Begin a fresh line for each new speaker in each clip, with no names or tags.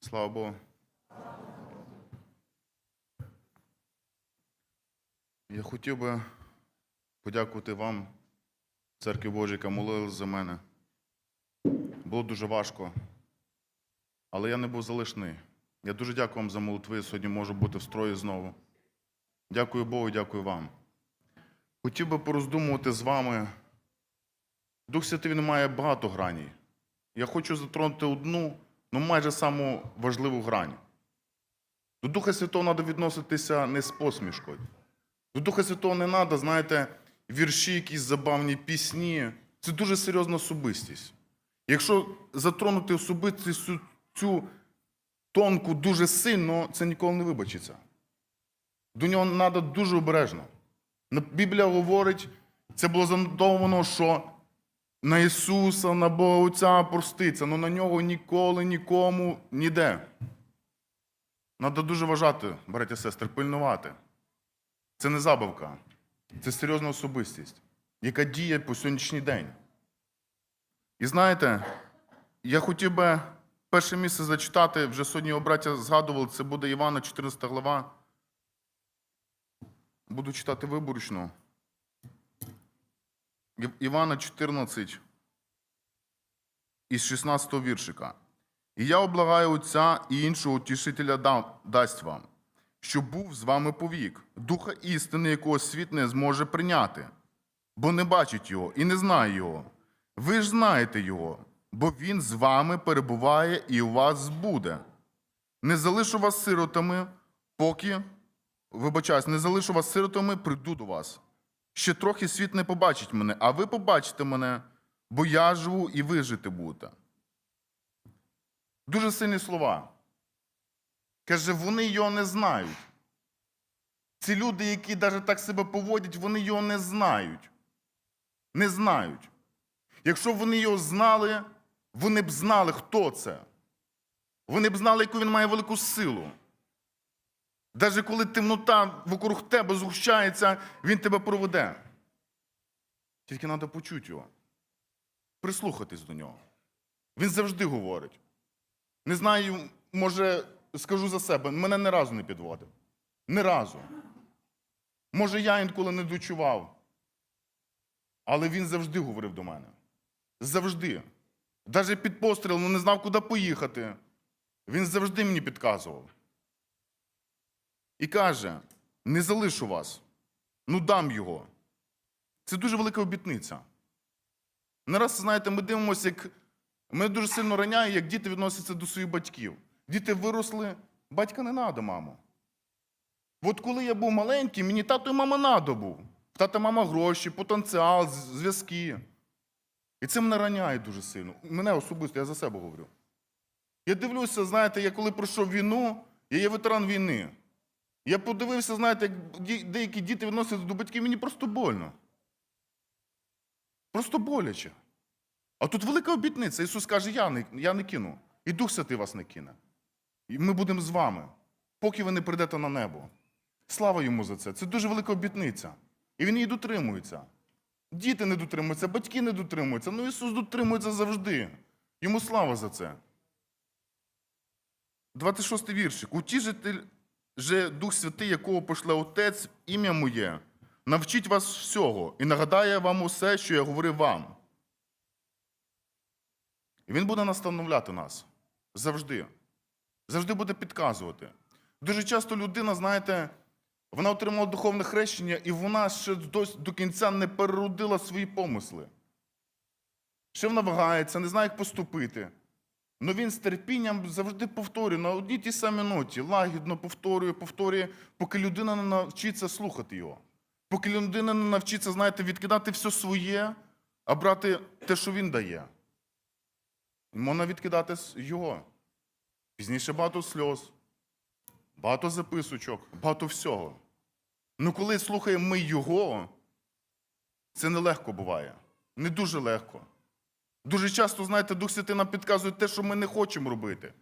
Слава Богу. Я хотів би подякувати вам, церкві Божій, яка молилась за мене. Було дуже важко, але я не був залишний. Я дуже дякую вам за молитви. Сьогодні можу бути в строї знову. Дякую Богу, дякую вам. Хотів би пороздумувати з вами. Дух Святий він має багато граней. Я хочу затронути одну, ну майже саму важливу грань. До Духа Святого треба відноситися не з посмішкою. До Духа Святого не треба, знаєте, вірші, якісь забавні пісні. Це дуже серйозна особистість. Якщо затронути особистість цю, тонку дуже сильно, це ніколи не вибачиться. До нього треба дуже обережно. Біблія говорить, це було занотовано, що на Ісуса, на Бога Отця проститься, але на нього ніколи нікому ніде. Треба дуже вважати, браття сестри, пильнувати. Це не забавка, це серйозна особистість, яка діє по сьогоднішній день. І знаєте, я хотів би перше місце зачитати, вже сьогодні його браття згадували, це буде Івана, 14 глава. Буду читати виборочно. Ів- Івана 14 із 16 віршика. І я облагаю Отця і іншого утішителя да- дасть вам, щоб був з вами повік, духа істини, якого світ не зможе прийняти, бо не бачить його і не знає його. Ви ж знаєте його, бо він з вами перебуває і у вас буде. Не залишу вас сиротами, поки, вибачаюсь, не залишу вас сиротами, прийду до вас. Ще трохи світ не побачить мене, а ви побачите мене, бо я живу і ви жити. Дуже сильні слова. Каже, вони його не знають. Ці люди, які навіть так себе поводять, вони його не знають. Не знають. Якщо б вони його знали, вони б знали, хто це. Вони б знали, яку він має велику силу. Навіть коли темнота вокруг тебе згущається, він тебе проведе. Тільки треба почути його, прислухатись до нього. Він завжди говорить. Не знаю, може, скажу за себе, мене ні разу не підводив. Ні разу. Може, я інколи не дочував. Але він завжди говорив до мене. Завжди. Навіть під пострілом не знав, куди поїхати. Він завжди мені підказував. І каже: не залишу вас, ну дам його. Це дуже велика обітниця. Не раз, знаєте, ми дивимося, як мене дуже сильно раняє, як діти відносяться до своїх батьків. Діти виросли, батька не надо, мамо. От коли я був маленький, мені тато і мама надо був. Тата мама гроші, потенціал, зв'язки. І це мене раняє дуже сильно. Мене особисто, я за себе говорю. Я дивлюся, знаєте, я коли пройшов війну, я є ветеран війни. Я подивився, знаєте, як деякі діти відносяться до батьків, мені просто больно. Просто боляче. А тут велика обітниця. Ісус каже, я не, я не кину. І Дух Святий вас не кине. І ми будемо з вами, поки ви не прийдете на небо. Слава йому за це. Це дуже велика обітниця. І він її дотримується. Діти не дотримуються, батьки не дотримуються. Ну Ісус дотримується завжди. Йому слава за це. 26 віршик. Утішитель же Дух Святий, якого пошле Отець, ім'я моє, навчить вас всього і нагадає вам усе, що я говорив вам. І він буде настановляти нас завжди. Завжди буде підказувати. Дуже часто людина, знаєте, вона отримала духовне хрещення, і вона ще до кінця не переродила свої помисли. Ще вона вагається, не знає, як поступити. Но він з терпінням завжди повторює на одній тій самій ноті, лагідно повторює, повторює, поки людина не навчиться слухати його. Поки людина не навчиться, знаєте, відкидати все своє, а брати те, що він дає. Можна відкидати його. Пізніше багато сльоз, багато записочок, багато всього. Ну коли слухаємо ми його, це нелегко буває. Не дуже легко. Дуже часто, знаєте, Дух Святий нам підказує те, що ми не хочемо робити.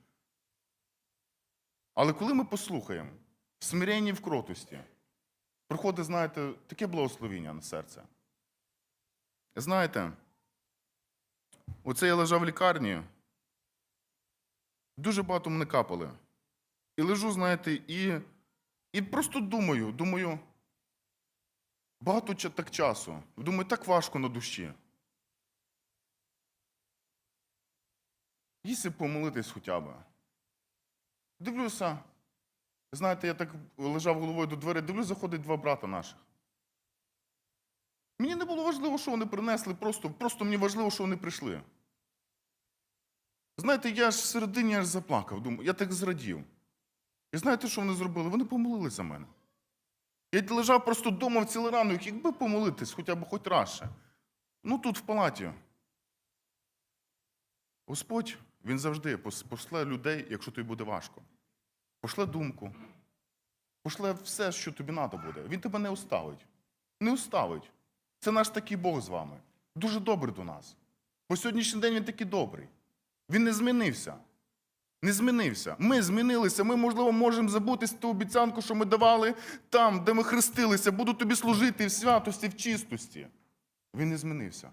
Але коли ми послухаємо в смиренні і в кротості, приходить, знаєте, таке благословіння на серце. Знаєте, оце я лежав в лікарні, дуже багато мене капали. І лежу, знаєте, і, і просто думаю, думаю, багато так часу. Думаю, так важко на душі. Їсти помолитись хоча б. Дивлюся, знаєте, я так лежав головою до дверей, дивлюсь, заходить два брата наших. Мені не було важливо, що вони принесли, просто, просто мені важливо, що вони прийшли. Знаєте, я аж всередині аж заплакав, думаю, я так зрадів. І знаєте, що вони зробили? Вони помолились за мене. Я лежав, просто думав цілий ранок, якби помолитись хоча б хоч раз. Ну тут в палаті. Господь, Він завжди пошле людей, якщо тобі буде важко. Пошле думку. Пошле все, що тобі треба буде. Він тебе не оставить. Не оставить. Це наш такий Бог з вами. Дуже добрий до нас. По сьогоднішній день він такий добрий. Він не змінився. Не змінився. Ми змінилися. Ми, можливо, можемо забути ту обіцянку, що ми давали там, де ми хрестилися. Буду тобі служити в святості, в чистості. Він не змінився.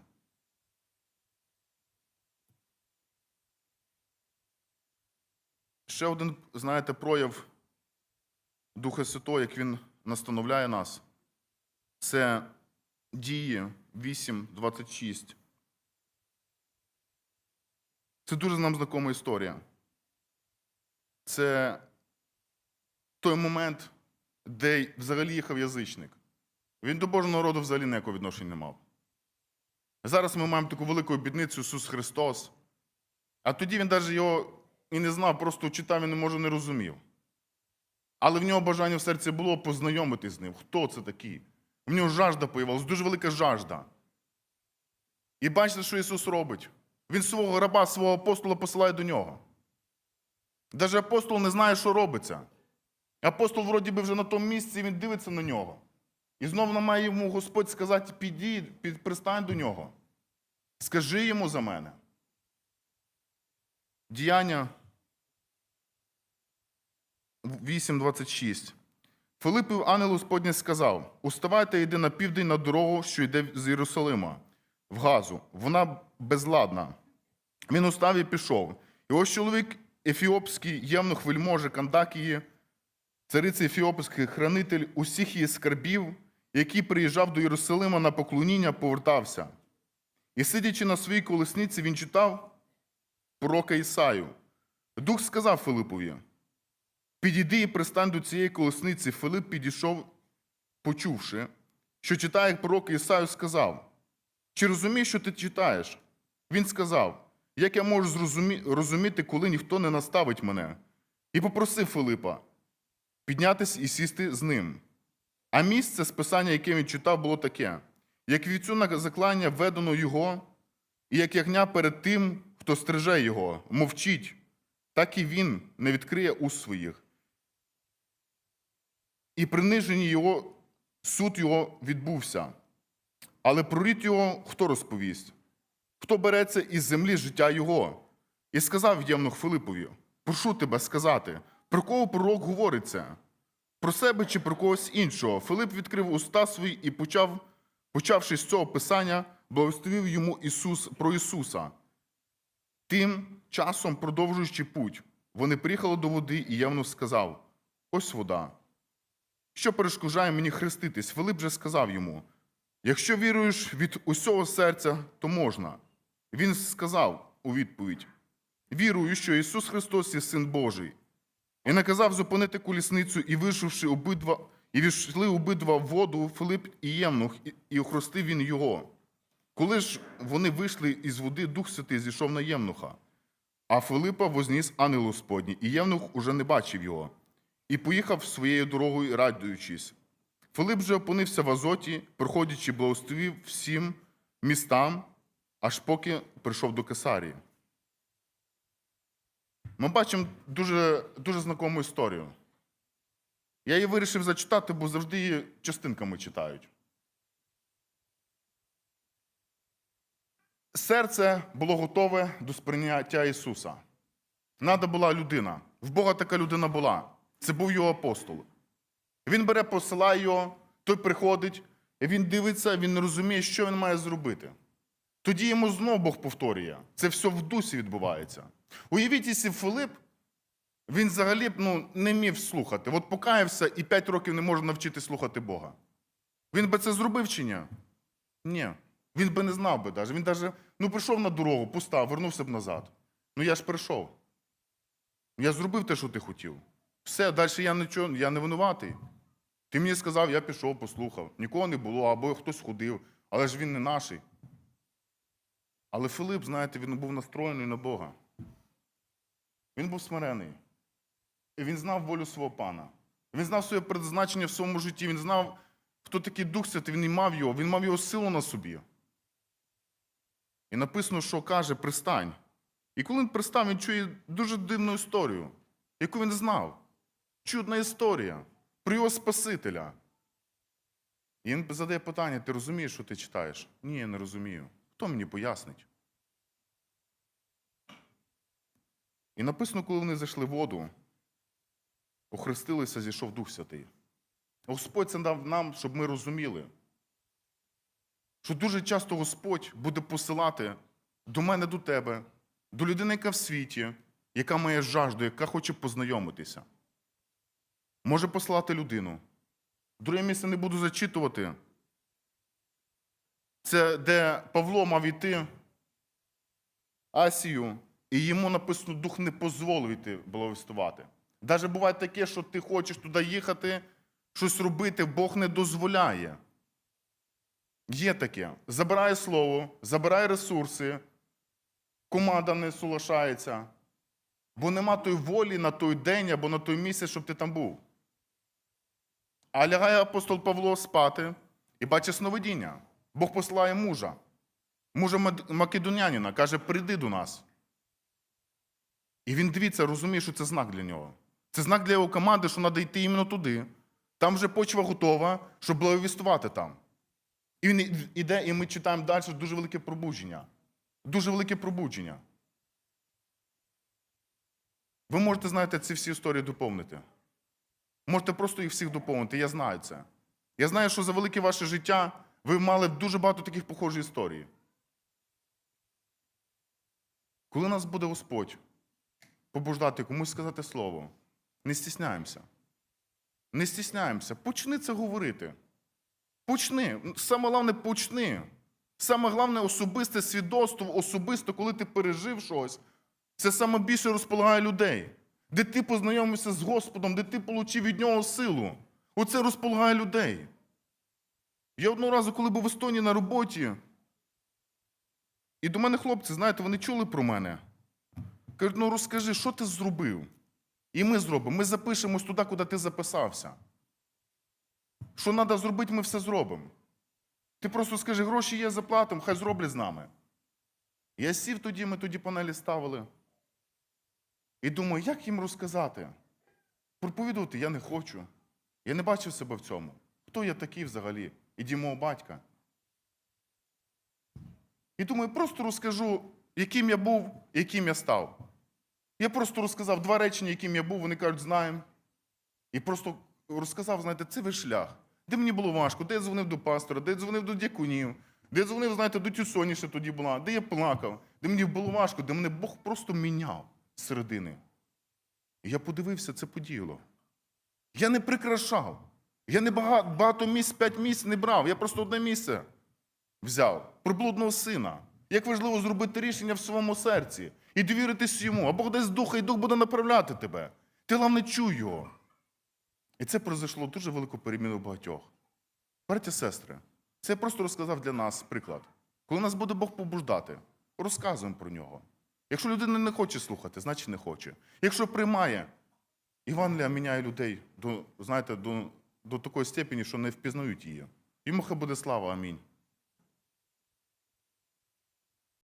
Ще один, знаєте, прояв Духа Святого, як він настановляє нас, це дії 8.26. Це дуже нам знакома історія. Це той момент, де взагалі їхав язичник. Він до Божого народу взагалі ніякого відношення не мав. Зараз ми маємо таку велику обідницю Ісус Христос. А тоді він навіть його і не знав, просто читав, він може не розумів. Але в нього бажання в серці було познайомитись з ним. Хто це такий? В нього жажда появилась, дуже велика жажда. І бачите, що Ісус робить. Він свого раба, свого апостола посилає до нього. Навіть апостол не знає, що робиться. Апостол, вроді би, вже на тому місці, він дивиться на нього. І знову має йому Господь сказати: піді, під, пристань до нього. Скажи йому за мене. Діяння 8.26. Филипів ангел Господній сказав: Уставайте, йди на південь на дорогу, що йде з Єрусалима, в Газу. Вона безладна. Він устав і пішов. І ось чоловік ефіопський, євнух вельможи Кандакії, цариця ефіопський, хранитель усіх її скарбів, який приїжджав до Єрусалима на поклоніння, повертався. І сидячи на своїй колесниці, він читав пророка Ісаю. Дух сказав Филипові: Підійди і пристань до цієї колесниці. Филип підійшов, почувши, що читає як пророк Ісаю, сказав: Чи розумієш, що ти читаєш? Він сказав: Як я можу зрозумі... розуміти, коли ніхто не наставить мене? І попросив Филипа піднятися і сісти з ним. А місце з писання, яке він читав, було таке: як вівцю на заклання введено його, і як ягня перед тим, хто стриже його, мовчить, так і він не відкриє уст своїх. І принижені його, суд його відбувся. Але про рід його хто розповість? Хто береться із землі життя його? І сказав Євнух Филипові: Прошу тебе сказати, про кого пророк говориться? Про себе чи про когось іншого? Филип відкрив уста свої і почав, почавши з цього писання, благословив йому Ісус про Ісуса. Тим часом, продовжуючи путь, вони приїхали до води, і Євнух сказав: Ось вода. Що перешкоджає мені хреститись? Филип же сказав йому: Якщо віруєш від усього серця, то можна. Він сказав у відповідь: Вірую, що Ісус Христос є Син Божий. І наказав зупинити колісницю, і вийшовши обидва, і війшли обидва в воду Филип і Євнух, і- охрестив він його. Коли ж вони вийшли із води, Дух Святий зійшов на Євнуха, а Филипа возніс ангел Господній, і Євнух уже не бачив його, і поїхав своєю дорогою, радуючись. Филип же опинився в Азоті, проходячи, благословив всім містам, аж поки прийшов до Кесарії. Ми бачимо дуже, дуже знакому історію. Я її вирішив зачитати, бо завжди її частинками читають. Серце було готове до сприйняття Ісуса. Надо була людина. В Бога така людина була. Це був його апостол. Він бере, посилає його, той приходить, він дивиться, він не розуміє, що він має зробити. Тоді йому знов Бог повторює. Це все в дусі відбувається. Уявіть, якщо Филип Він взагалі ну, не міг слухати. От покаявся і 5 років не може навчити слухати Бога. Він би це зробив чи ні? Ні. Він би не знав би навіть. Він навіть ну, прийшов на дорогу, пустав, вернувся б назад. Ну я ж прийшов. Я зробив те, що ти хотів. Все, далі я нічого, я не винуватий. Ти мені сказав, я пішов, послухав. Нікого не було, або хтось ходив, але ж він не наший. Але Филип, знаєте, він був настроєний на Бога. Він був смирений. І він знав волю свого пана. Він знав своє предназначення в своєму житті. Він знав, хто такий Дух Святий, він і мав його, він мав його силу на собі. І написано, що каже, пристань. І коли він пристав, він чує дуже дивну історію, яку він знав. Чудна історія про його Спасителя. І він задає питання: ти розумієш, що ти читаєш? Ні, я не розумію. Хто мені пояснить? І написано, коли вони зайшли в воду, охрестилися, зійшов Дух Святий. Господь це дав нам, щоб ми розуміли, що дуже часто Господь буде посилати до мене, до тебе, до людини, яка в світі, яка має жажду, яка хоче познайомитися. Може послати людину. Друге місце не буду зачитувати. Це де Павло мав іти Асію, і йому написано, дух не дозволив йти благовістувати. Навіть буває таке, що ти хочеш туди їхати, щось робити, Бог не дозволяє. Є таке. Забирає слово, забирає ресурси, команда не соглашається, бо нема тої волі на той день або на той місяць, щоб ти там був. А лягає апостол Павло спати і бачить сновидіння. Бог посилає мужа, мужа македонянина, каже, прийди до нас. І він дивиться, розуміє, що це знак для нього. Це знак для його команди, що треба йти іменно туди. Там вже почва готова, щоб благовістувати там. І він іде, і ми читаємо далі дуже велике пробудження. Дуже велике пробудження. Ви можете, знаєте, ці всі історії доповнити. Можете просто їх всіх доповнити, я знаю це. Я знаю, що за велике ваше життя ви мали дуже багато таких похожих історій. Коли нас буде Господь побуждати комусь сказати слово, не стісняємося. Не стісняємося. Почни це говорити. Почни. Саме головне почни. Саме головне особисте свідоцтво, особисто, коли ти пережив щось, це саме більше розполагає людей. Де ти познайомився з Господом, де ти отримав від нього силу. Оце розполагає людей. Я одного разу, коли був в Естонії на роботі, і до мене хлопці, знаєте, вони чули про мене. Кажуть, ну розкажи, що ти зробив? І ми зробимо. Ми запишемось туди, куди ти записався. Що треба зробити, ми все зробимо. Ти просто скажи, гроші є, заплатимо, хай зроблять з нами. Я сів тоді, ми тоді панелі ставили. І думаю, як їм розказати? Проповідувати я не хочу. Я не бачив себе в цьому. Хто я такий взагалі? І мого батька. І думаю, просто розкажу, яким я був, яким я став. Я просто розказав два речення, яким я був, вони кажуть, знаємо. І просто розказав, знаєте, це весь шлях. Де мені було важко, де я дзвонив до пастора, де я дзвонив до дякунів, де я дзвонив, знаєте, до тю Соні, що тоді була, де я плакав, де мені було важко, де мене Бог просто міняв середини. Я подивився, це подіяло. Я не прикрашав. Я не багато, багато місць, п'ять місць не брав. Я просто одне місце взяв. Приблудного сина. Як важливо зробити рішення в своєму серці і довіритись йому. А Бог дасть духа, і дух буде направляти тебе. Ти головне чуй його. І це произошло дуже велику переміну багатьох. Браті сестри, це я просто розказав для нас приклад. Коли нас буде Бог побуждати, розказуємо про нього. Якщо людина не хоче слухати, значить не хоче. Якщо приймає, Івангелія міняє людей до, знаєте, до, до такої степені, що не впізнають її. Йому хай буде слава, амінь.